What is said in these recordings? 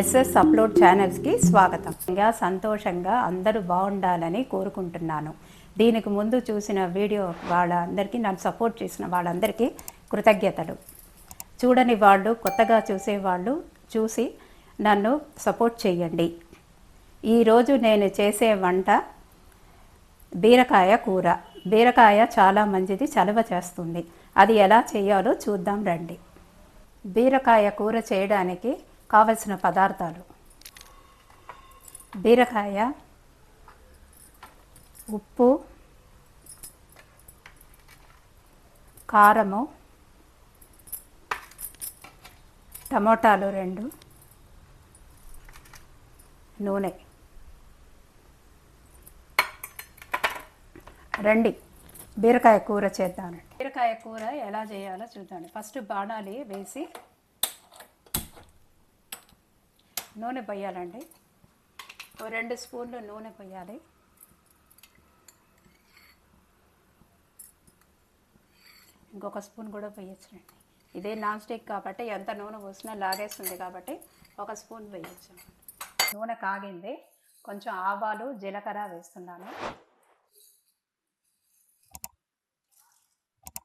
SS upload ఛానల్స్కి స్వాగతం. ఇంకా సంతోషంగా అందరూ బాగుండాలని కోరుకుంటున్నాను. దీనికి ముందు చూసిన వీడియో వాళ్ళందరికీ నన్ను సపోర్ట్ చేసిన వాళ్ళందరికీ కృతజ్ఞతలు. చూడని వాళ్ళు కొత్తగా చూసేవాళ్ళు చూసి నన్ను సపోర్ట్ చేయండి. ఈరోజు నేను చేసే వంట బీరకాయ కూర. బీరకాయ చాలా మంచిది చలవ చేస్తుంది. అది ఎలా చేయాలో చూద్దాం రండి. బీరకాయ కూర చేయడానికి కావలసిన పదార్థాలు. బీరకాయ ఉప్పు కారము టమోటాలు రెండు నూనె. రండి బీరకాయ కూర చేద్దామండి. బీరకాయ కూర ఎలా చేయాలో చూద్దాం ఫస్ట్ బాణాలి వేసి నూనె పోయాలండి. ఓ రెండు స్పూన్లు నూనె పోయాలి. ఇంకొక స్పూన్ కూడా పోయొచ్చునండి. ఇదే నాన్ స్టిక్ కాబట్టి ఎంత నూనె పోసినా లాగేస్తుంది కాబట్టి ఒక స్పూన్ వేయచ్చు నూనె కాగింది. కొంచెం ఆవాలు జీలకర్ర వేస్తున్నాను.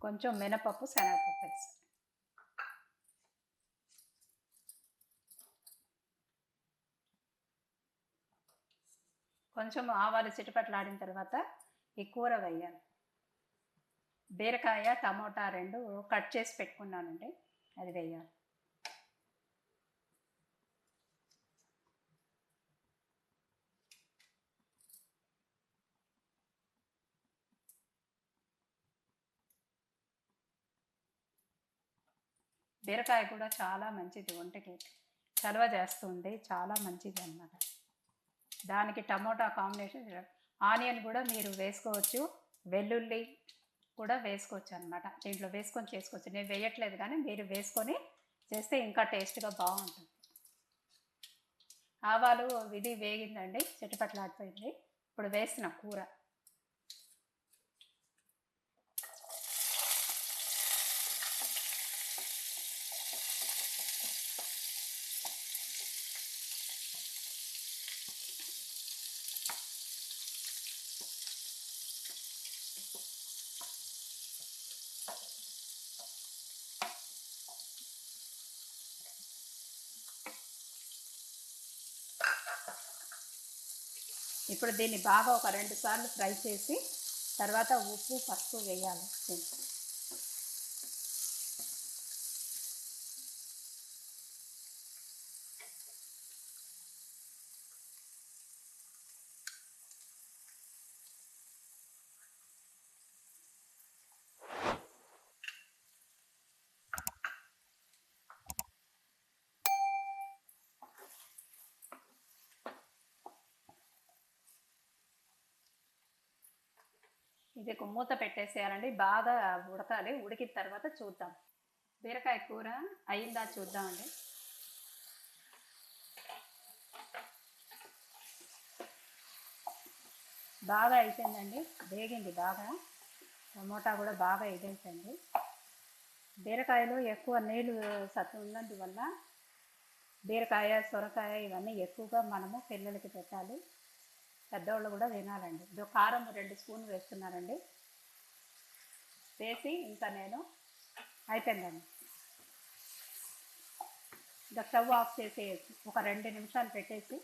కొంచెం మినపప్పు శనగపప్పు వేస్తాను. కొంచెం ఆవాలు చిటపట్లాడిన తర్వాత ఈ కూర వేయాలి. బీరకాయ టమోటా రెండు కట్ చేసి పెట్టుకున్నానండి. అది వేయాలి. బీరకాయ కూడా చాలా మంచిది ఒంటికి చలవ చేస్తుంది చాలా మంచిది అన్నమాట. దానికి టమోటా కాంబినేషన్ ఆనియన్ కూడా మీరు వేసుకోవచ్చు వెల్లుల్లి కూడా వేసుకోవచ్చు అనమాట దీంట్లో వేసుకొని చేసుకోవచ్చు. నేను వేయట్లేదు కానీ మీరు వేసుకొని చేస్తే ఇంకా టేస్ట్గా బాగుంటుంది. ఆవాలు ఇది వేగిందండి చెట్టుపట్లాడిపోయింది ఇప్పుడు వేసిన కూర. ఇప్పుడు దీన్ని బాగా ఒక రెండు సార్లు ఫ్రై చేసి తర్వాత ఉప్పు పసుపు వేయాలి. దీంట్లో ఇది ఒక మూత పెట్టేసేయాలండి. బాగా ఉడకాలి. ఉడికిన తర్వాత చూద్దాం. బీరకాయ కూర అయిందా చూద్దామండి. బాగా అయిపోయిందండి. వేగింది బాగా. టమోటా కూడా బాగా ఎగించండి బీరకాయలో ఎక్కువ నీళ్ళు సత్తు ఉన్నందువల్ల బీరకాయ సొరకాయ ఇవన్నీ ఎక్కువగా మనము పిల్లలకి పెట్టాలి. పెద్దవాళ్ళు కూడా తినాలండి. ఇదో కారం రెండు స్పూన్లు వేస్తున్నానండి వేసి ఇంకా నేను అయిపోయిందండి. ఇంకా స్టవ్ ఆఫ్ చేసేయచ్చు. ఒక రెండు నిమిషాలు పెట్టేసి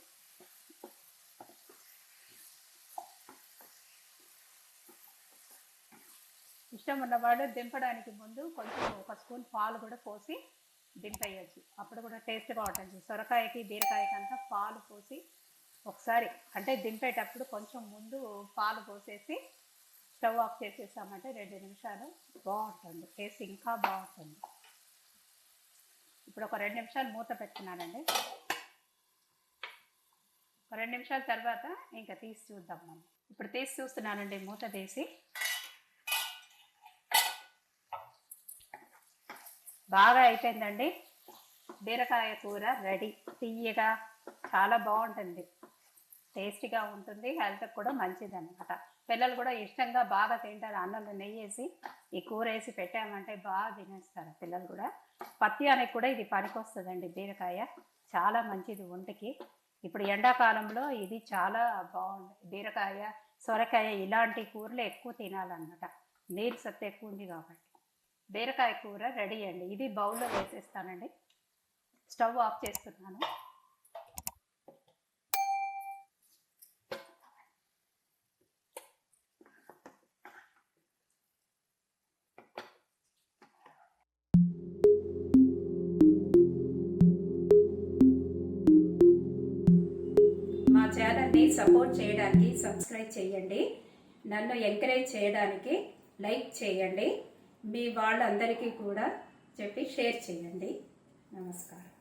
ఇష్టం ఉన్నవాడు దింపడానికి ముందు కొంచెం ఒక స్పూన్ పాలు కూడా పోసి దింపేయచ్చు. అప్పుడు కూడా టేస్ట్గా ఉంటుంది. సొరకాయకి బీరకాయకి అంతా పాలు పోసి ఒకసారి అంటే దింపేటప్పుడు కొంచెం ముందు పాలు పోసేసి స్టవ్ ఆఫ్ చేసేసామంటే రెండు నిమిషాలు బాగుంటుంది. టేస్ట్ ఇంకా బాగుంటుంది. ఇప్పుడు ఒక రెండు నిమిషాలు మూత పెట్టుకున్నానండి. ఒక రెండు నిమిషాల తర్వాత ఇంకా తీసి చూద్దాం మనం. ఇప్పుడు తీసి చూస్తున్నానండి మూత తీసి. బాగా అయిపోయిందండి. బీరకాయ కూర రెడీ. తీయగా చాలా బాగుంటుంది. టేస్టీగా ఉంటుంది హెల్త్కి కూడా మంచిది అనమాట పిల్లలు కూడా ఇష్టంగా బాగా తింటారు అన్నంలో నెయ్యి వేసి ఈ కూర వేసి పెట్టామంటే బాగా తినేస్తారు పిల్లలు కూడా. పత్యానికి కూడా ఇది పనికొస్తుందండి బీరకాయ. చాలా మంచిది ఒంటికి. ఇప్పుడు ఎండాకాలంలో ఇది చాలా బాగుంది. బీరకాయ సొరకాయ ఇలాంటి కూరలు ఎక్కువ తినాలన్నమాట. నీరు సత్తు ఎక్కువ ఉంది కాబట్టి. బీరకాయ కూర రెడీ అండి. ఇది బౌల్లో వేసేస్తానండి. స్టవ్ ఆఫ్ చేస్తున్నాను. ఛానల్ని సపోర్ట్ చేయడానికి సబ్స్క్రైబ్ చేయండి. నన్ను ఎంకరేజ్ చేయడానికి లైక్ చేయండి. మీ వాళ్ళందరికీ కూడా చెప్పి షేర్ చేయండి. నమస్కారం.